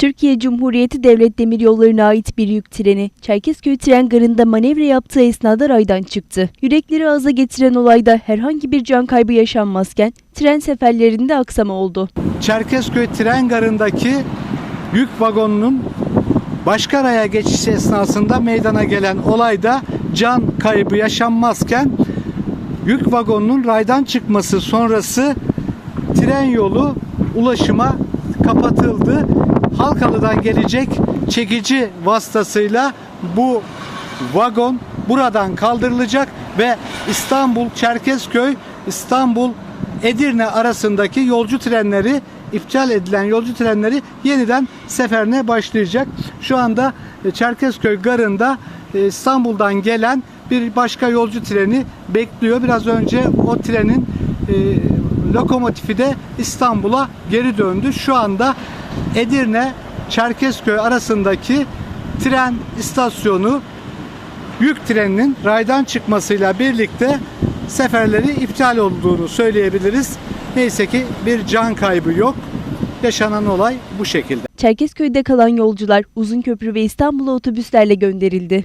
Türkiye Cumhuriyeti Devlet Demiryolları'na ait bir yük treni Çerkezköy tren garında manevra yaptığı esnada raydan çıktı. Yürekleri ağza getiren olayda herhangi bir can kaybı yaşanmazken tren seferlerinde aksama oldu. Çerkezköy tren garındaki yük vagonunun başka raya geçişi esnasında meydana gelen olayda can kaybı yaşanmazken yük vagonunun raydan çıkması sonrası tren yolu ulaşıma kapatıldı. Halkalı'dan gelecek çekici vasıtasıyla bu vagon buradan kaldırılacak ve İstanbul Çerkezköy İstanbul Edirne arasındaki yolcu trenleri iptal edilen yolcu trenleri yeniden seferine başlayacak. Şu anda e, Çerkezköy garında e, İstanbul'dan gelen bir başka yolcu treni bekliyor. Biraz önce o trenin e, lokomotifi de İstanbul'a geri döndü. Şu anda Edirne Çerkezköy arasındaki tren istasyonu yük treninin raydan çıkmasıyla birlikte seferleri iptal olduğunu söyleyebiliriz. Neyse ki bir can kaybı yok. Yaşanan olay bu şekilde. Çerkezköy'de kalan yolcular Uzunköprü ve İstanbul'a otobüslerle gönderildi.